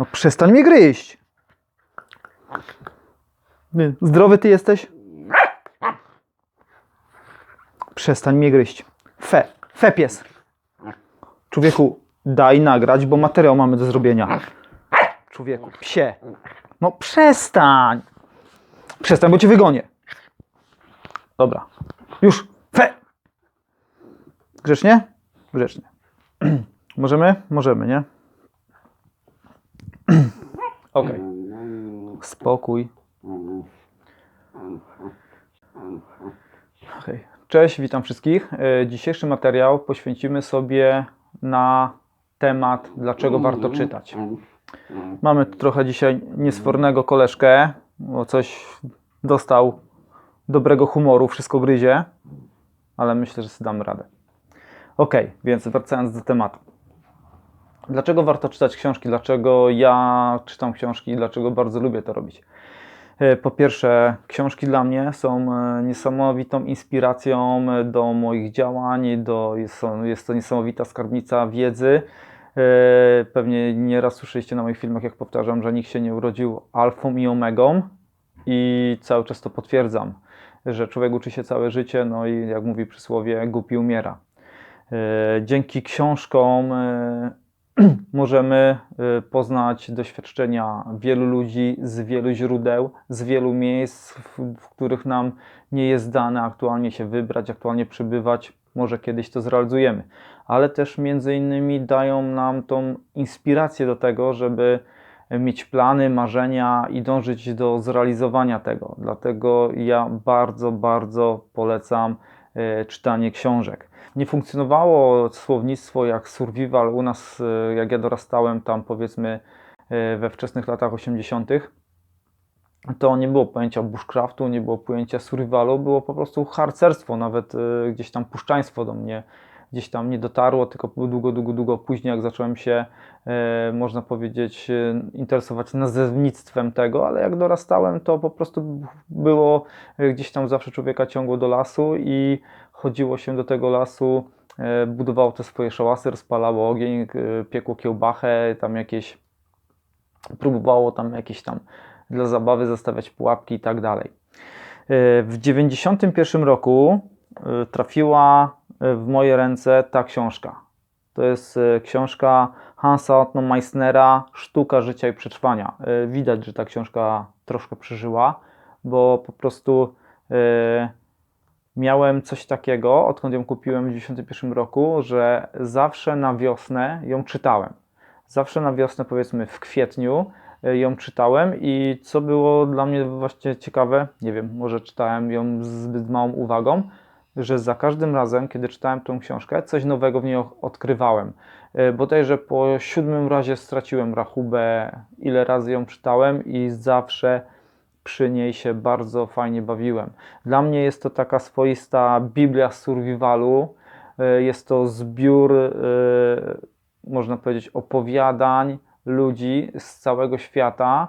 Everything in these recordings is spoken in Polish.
No przestań mnie gryźć. Zdrowy ty jesteś? Przestań mnie gryźć. Fe, fe pies. Człowieku, daj nagrać, bo materiał mamy do zrobienia. Człowieku, psie. No przestań. Przestań, bo cię wygonię. Dobra. Już. Fe. Grzecznie? Grzecznie. Możemy? Możemy, nie? Okej. Spokój. Okej. Cześć, witam wszystkich. E, Dzisiejszy materiał poświęcimy sobie na temat, dlaczego warto czytać. Mamy tu trochę dzisiaj niesfornego koleżkę, bo coś dostał dobrego humoru, wszystko gryzie, ale myślę, że sobie damy radę. Ok, więc wracając do tematu. Dlaczego warto czytać książki? Dlaczego ja czytam książki? Dlaczego bardzo lubię to robić? E, Po pierwsze, książki dla mnie są e, niesamowitą inspiracją e, do moich działań, do, jest, jest to niesamowita skarbnica wiedzy. Pewnie nieraz słyszeliście na moich filmach, jak powtarzam, że nikt się nie urodził alfą i omegą i cały czas to potwierdzam, że człowiek uczy się całe życie, no i jak mówi przysłowie, głupi umiera. Dzięki książkom możemy y, poznać doświadczenia wielu ludzi z wielu źródeł, z wielu miejsc, w, których nam nie jest dane aktualnie się wybrać, aktualnie przebywać. Może kiedyś to zrealizujemy, ale też między innymi dają nam tą inspirację do tego, żeby mieć plany, marzenia i dążyć do zrealizowania tego. Dlatego ja bardzo, bardzo polecam czytanie książek. Nie funkcjonowało słownictwo jak survival u nas, e, jak ja dorastałem tam powiedzmy e, we wczesnych latach 80. To nie było pojęcia bushcraftu, nie było pojęcia survivalu, było po prostu harcerstwo, nawet e, gdzieś tam puszczaństwo do mnie gdzieś tam nie dotarło, tylko długo, długo, długo później, jak zacząłem się, e, można powiedzieć, e, interesować nazewnictwem tego, ale jak dorastałem, to po prostu było e, gdzieś tam zawsze człowieka ciągło do lasu i chodziło się do tego lasu, budowało te swoje szałasy, rozpalało ogień, piekło kiełbachę, tam jakieś, próbowało tam jakieś tam dla zabawy zostawiać pułapki i tak dalej. W 91 roku trafiła w moje ręce ta książka. To jest e, książka Hansa Otto Meissnera Sztuka życia i przetrwania. E, Widać, że ta książka troszkę przeżyła, bo po prostu e, miałem coś takiego, odkąd ją kupiłem w 91 roku, że zawsze na wiosnę ją czytałem. Zawsze na wiosnę, powiedzmy w kwietniu, ją czytałem i co było dla mnie właśnie ciekawe, nie wiem, może czytałem ją z zbyt małą uwagą, że za każdym razem, kiedy czytałem tą książkę, coś nowego w niej odkrywałem. E, Bodajże po siódmym razie straciłem rachubę, ile razy ją czytałem i zawsze przy niej się bardzo fajnie bawiłem. Dla mnie jest to taka swoista Biblia survivalu. E, Jest to zbiór, e, można powiedzieć, opowiadań ludzi z całego świata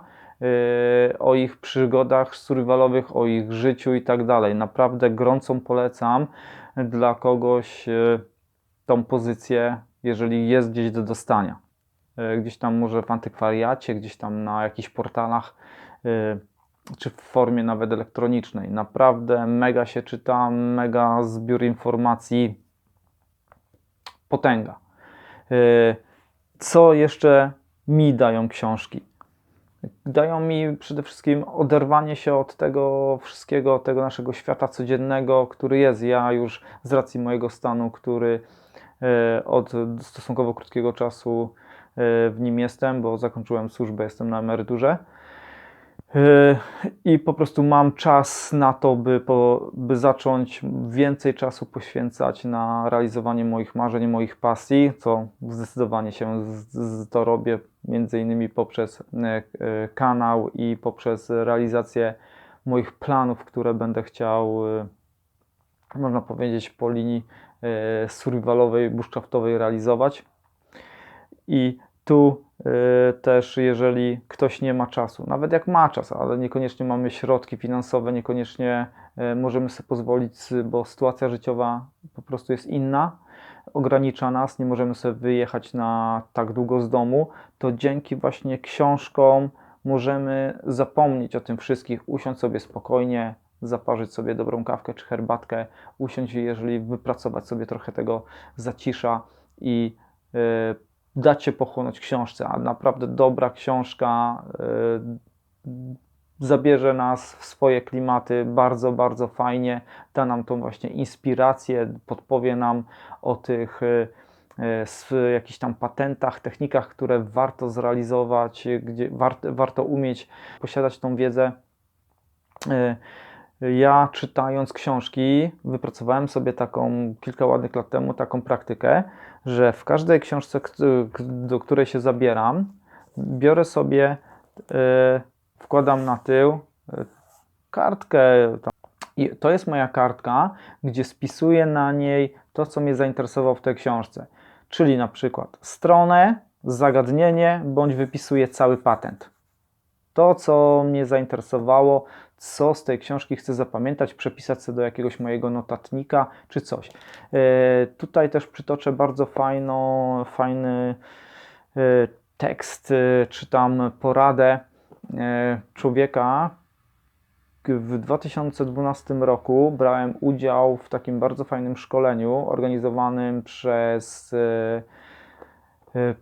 o ich przygodach survivalowych, o ich życiu i tak dalej. Naprawdę gorącą polecam dla kogoś e, tą pozycję, jeżeli jest gdzieś do dostania. E, Gdzieś tam może w antykwariacie, gdzieś tam na jakichś portalach, czy w formie nawet elektronicznej. Naprawdę mega się czyta, mega zbiór informacji, potęga. Co jeszcze mi dają książki? Dają mi przede wszystkim oderwanie się od tego wszystkiego, tego naszego świata codziennego, który jest. Ja już z racji mojego stanu, który e, od stosunkowo krótkiego czasu e, w nim jestem, bo zakończyłem służbę, jestem na emeryturze. E, I po prostu mam czas na to, by, po, by zacząć więcej czasu poświęcać na realizowanie moich marzeń, moich pasji, co zdecydowanie się z, z to robię, między innymi poprzez e, e, kanał i poprzez realizację moich planów, które będę chciał, e, można powiedzieć, po linii survivalowej, bushcraftowej realizować. I tu też, jeżeli ktoś nie ma czasu, nawet jak ma czas, ale niekoniecznie mamy środki finansowe, niekoniecznie możemy sobie pozwolić, bo sytuacja życiowa po prostu jest inna. Ogranicza nas, nie możemy sobie wyjechać na tak długo z domu, to dzięki właśnie książkom możemy zapomnieć o tym wszystkich, usiąść sobie spokojnie, zaparzyć sobie dobrą kawkę czy herbatkę, usiąść, jeżeli wypracować sobie trochę tego zacisza i y, dać się pochłonąć książce. A naprawdę dobra książka y, zabierze nas w swoje klimaty bardzo, bardzo fajnie, da nam tą właśnie inspirację, podpowie nam o tych y, y, jakichś tam patentach, technikach, które warto zrealizować, gdzie warto, warto umieć posiadać tą wiedzę. Y, ja czytając książki, wypracowałem sobie taką kilka ładnych lat temu taką praktykę, że w każdej książce, do której się zabieram, biorę sobie, wkładam na tył kartkę. I to jest moja kartka, gdzie spisuję na niej to, co mnie zainteresowało w tej książce. Czyli na przykład stronę, zagadnienie, bądź wypisuję cały patent. To, co mnie zainteresowało, co z tej książki chcę zapamiętać, przepisać sobie do jakiegoś mojego notatnika czy coś. E, tutaj też przytoczę bardzo fajno, fajny e, tekst, e, czy tam poradę człowieka. W 2012 roku brałem udział w takim bardzo fajnym szkoleniu organizowanym przez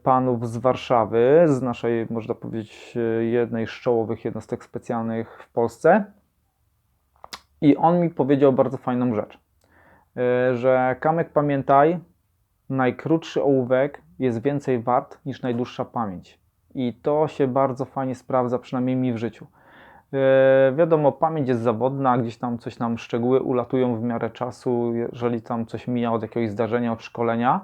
panów z Warszawy, z naszej, można powiedzieć, jednej z czołowych jednostek specjalnych w Polsce. I on mi powiedział bardzo fajną rzecz, e, że Kamek pamiętaj, najkrótszy ołówek jest więcej wart niż najdłuższa pamięć. I to się bardzo fajnie sprawdza, przynajmniej mi w życiu. Yy, wiadomo, pamięć jest zawodna, gdzieś tam coś nam szczegóły ulatują w miarę czasu, jeżeli tam coś mija od jakiegoś zdarzenia, od szkolenia,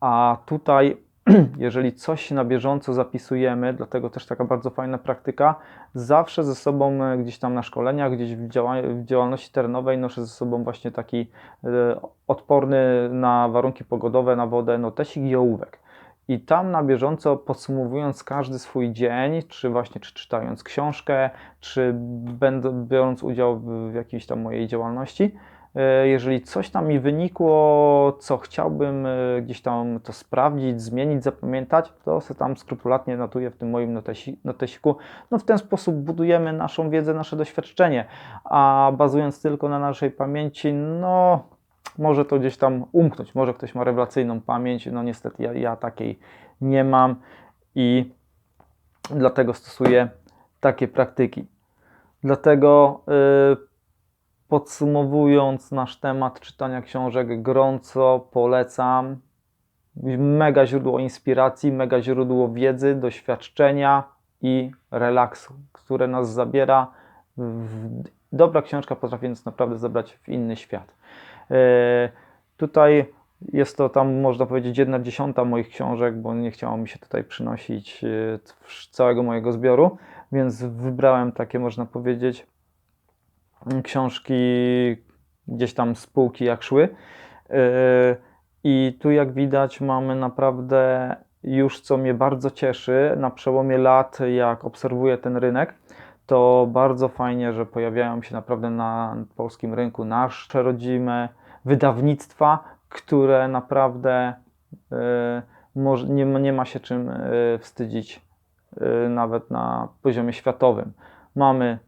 a tutaj jeżeli coś na bieżąco zapisujemy, dlatego też taka bardzo fajna praktyka, zawsze ze sobą e, gdzieś tam na szkoleniach, gdzieś w, działa w działalności terenowej noszę ze sobą właśnie taki e, odporny na warunki pogodowe, na wodę notesik i ołówek. I tam na bieżąco podsumowując każdy swój dzień, czy właśnie czy czytając książkę, czy biorąc udział w, jakiejś tam mojej działalności, E, jeżeli coś tam mi wynikło, co chciałbym e, gdzieś tam to sprawdzić, zmienić, zapamiętać, to sobie tam skrupulatnie notuję w tym moim notesi notesiku. No w ten sposób budujemy naszą wiedzę, nasze doświadczenie, a bazując tylko na naszej pamięci, no może to gdzieś tam umknąć. Może ktoś ma rewelacyjną pamięć, no niestety ja, ja takiej nie mam i dlatego stosuję takie praktyki. Dlatego yy, Podsumowując nasz temat czytania książek, gorąco polecam. Mega źródło inspiracji, mega źródło wiedzy, doświadczenia i relaksu, które nas zabiera. Dobra książka potrafi nas naprawdę zabrać w inny świat. E, tutaj jest to tam, można powiedzieć, jedna dziesiąta moich książek, bo nie chciało mi się tutaj przynosić e, całego mojego zbioru, więc wybrałem takie, można powiedzieć, książki gdzieś tam z półki jak szły. Yy, I tu jak widać mamy naprawdę już co mnie bardzo cieszy na przełomie lat, jak obserwuję ten rynek, to bardzo fajnie, że pojawiają się naprawdę na polskim rynku nasze rodzime wydawnictwa, które naprawdę yy, nie, ma się czym yy, wstydzić nawet na poziomie światowym. Mamy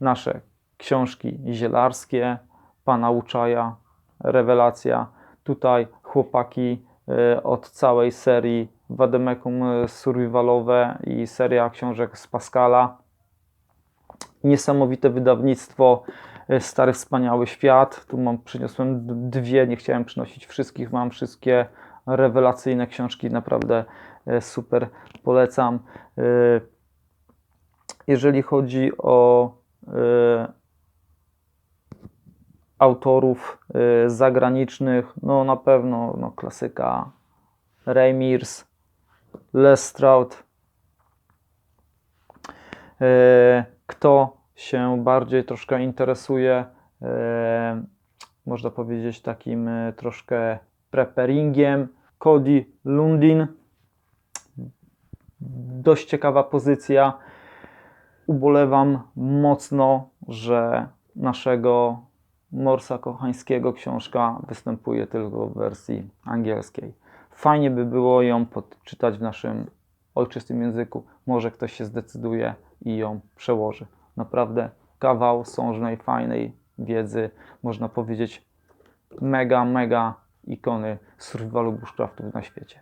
nasze książki zielarskie, pana Uczaja, rewelacja. Tutaj chłopaki od całej serii Wademekum survivalowe i seria książek z Pascala. Niesamowite wydawnictwo, e, Stary Wspaniały Świat. Tu mam, przyniosłem dwie, nie chciałem przynosić wszystkich, mam wszystkie rewelacyjne książki, naprawdę e, super, polecam. Jeżeli chodzi o autorów zagranicznych, no na pewno no, klasyka Reymirs, Lestraud. Y, kto się bardziej troszkę interesuje, y, można powiedzieć takim troszkę preparingiem, Cody Lundin. Dość ciekawa pozycja. Ubolewam mocno, że naszego Morsa Kochańskiego książka występuje tylko w wersji angielskiej. Fajnie by było ją podczytać w naszym ojczystym języku. Może ktoś się zdecyduje i ją przełoży. Naprawdę kawał sążnej, fajnej wiedzy, można powiedzieć mega, mega ikony survivalu bushcraftów na świecie.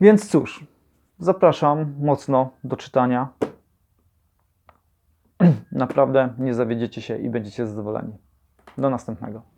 Więc cóż, zapraszam mocno do czytania. Naprawdę nie zawiedziecie się i będziecie zadowoleni. Do następnego.